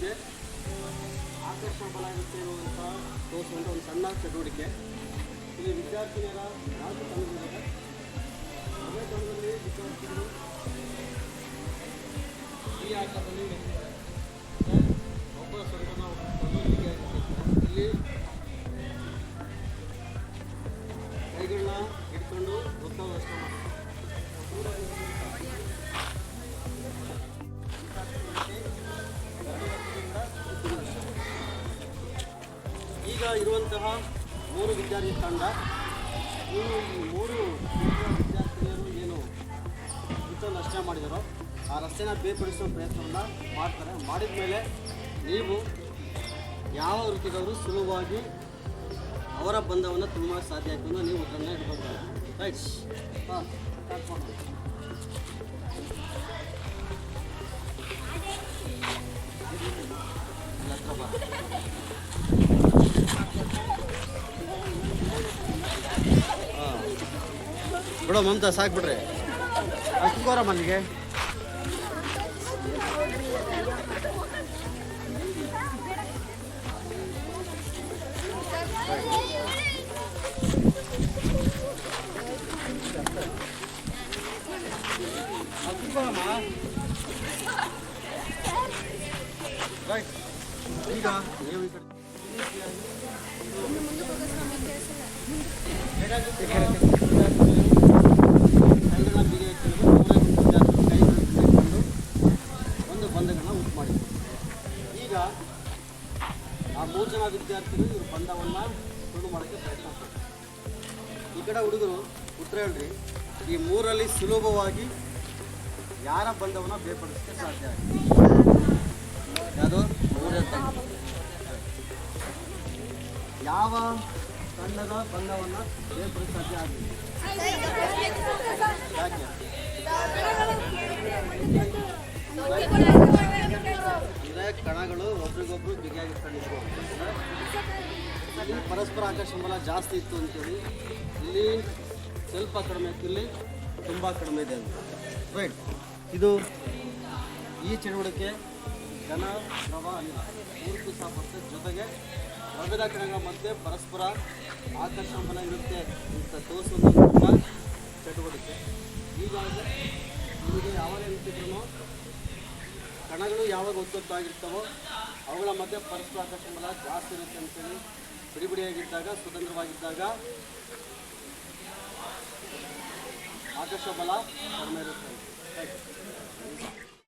ಮಧ್ಯೆ ಆಕರ್ಷಣ ಬಲ ಇರುತ್ತೆ ಇರುವಂಥ ತೋರಿಸುವಂಥ ಒಂದು ಸಣ್ಣ ಚಟುವಟಿಕೆ. ಇಲ್ಲಿ ವಿದ್ಯಾರ್ಥಿನಿಯರ ನಾಲ್ಕು ತಂಡಗಳಿದೆ ಅದೇ ತಂಡದಲ್ಲಿ ವಿದ್ಯಾರ್ಥಿಗಳು ಈ ಆಟದಲ್ಲಿ ಒಬ್ಬ ಸ್ವರ್ಗನ ಇಲ್ಲಿ ಕೈಗಳನ್ನ ಇಟ್ಕೊಂಡು ವೃತ್ತವಷ್ಟು ಈಗ ಇರುವಂತಹ ಮೂರು ವಿದ್ಯಾರ್ಥಿ ತಂಡ ಈ ಮೂರು ವಿದ್ಯಾರ್ಥಿನಿಯರು ಏನು ಇಂಥ ನಷ್ಟ ಮಾಡಿದಾರೋ ಆ ರಸ್ತೆನ ಬೇರ್ಪಡಿಸೋ ಪ್ರಯತ್ನವನ್ನು ಮಾಡ್ತಾರೆ ಮಾಡಿದ ಮೇಲೆ ನೀವು ಯಾವ ವೃತ್ತಿದವರು ಸುಲಭವಾಗಿ ಅವರ ಬಂಧವನ್ನು ತುಂಬ ಸಾಧ್ಯ ಆಯ್ತು ನೀವು ಉತ್ತರನ ಇಟ್ಕೊಳ್ತಾರೆ ರೈಟ್ ಹಾಂ ಹತ್ರ. ಹಾಂ ಬಿಡೋ ಮಮತಾ ಸಾಕ್ಬಿಡ್ರಿ ಅಲ್ಲಿ ಕುತ್ಕೋರ ಮನೆಗೆ. ಕುತ್ಕೋರಮ್ಮ ರೈಟ್ ಈಗ ನೀವು ಈ ಕಡೆ. ಒಂದು ಬಂಧಗಳನ್ನ ಉಂಟು ಮಾಡಿದ್ರು ಈಗ ಆ ಮೂರು ಜನ ವಿದ್ಯಾರ್ಥಿಗಳು ಇವ್ರ ಬಂಧವನ್ನು ಶುರು ಮಾಡೋಕ್ಕೆ ಪ್ರಯತ್ನ ಪಡ್ತಾರೆ ಈ ಕಡೆ ಹುಡುಗರು ಉತ್ತರ ಹೇಳ್ರಿ ಈ ಮೂರಲ್ಲಿ ಸುಲಭವಾಗಿ ಯಾರ ಬಂಧವನ್ನು ಬೇರ್ಪಡಿಸಕ್ಕೆ ಸಾಧ್ಯ ಆಗಿದೆ? ಯಾವುದು ಮೂರೇ ಯಾವ ತಂಡದ ಬಂಧವನ್ನು ಬೇರ್ಪಡಿಸ ಸಾಧ್ಯ ಆಗಲಿಲ್ಲ ಇದೇ ಕಣಗಳು ಒಬ್ರಿಗೊಬ್ರು ಬಿಗಿಯಾಗಿಟ್ಕೊಂಡಿದ್ರು ಇಲ್ಲಿ ಪರಸ್ಪರ ಆಕರ್ಷಣ ಬಲ ಜಾಸ್ತಿ ಇತ್ತು ಅಂತೇಳಿ ಇಲ್ಲಿ ಸ್ವಲ್ಪ ಕಡಿಮೆ ಇತ್ತು, ಇಲ್ಲಿ ತುಂಬ ಕಡಿಮೆ ಇದೆ ಅಂತ. ರೈಟ್ ಇದು ಈ ಚಟುವಟಿಕೆ ಜನ ದ್ರವ ಅನಿಲ ಮೂರ್ತಿ ಸಾಪತ್ತೆ ಜೊತೆಗೆ ದ್ರವ್ಯದ ಕಣಗಳ ಮಧ್ಯೆ ಪರಸ್ಪರ ಆಕರ್ಷಣ ಇರುತ್ತೆ ಅಂತ ತೋರಿಸೋದು ತುಂಬ ಚಟುವಟಿಕೆ. ಹೀಗಾಗಿ ನಿಮಗೆ ಯಾವಾಗ ರೀತಿಯೂ ಕಣಗಳು ಯಾವಾಗ ಒತ್ತೊತ್ತಾಗಿರ್ತವೋ ಅವುಗಳ ಮಧ್ಯೆ ಪರಸ್ಪರ ಆಕರ್ಷಣ ಜಾಸ್ತಿ ಇರುತ್ತೆ ಅಂತೇಳಿ ಬಿಡಿಬಿಡಿಯಾಗಿದ್ದಾಗ, ಸ್ವತಂತ್ರವಾಗಿದ್ದಾಗ ಆಕರ್ಷ ಬಲ ಕಡಿಮೆ ಇರುತ್ತೆ.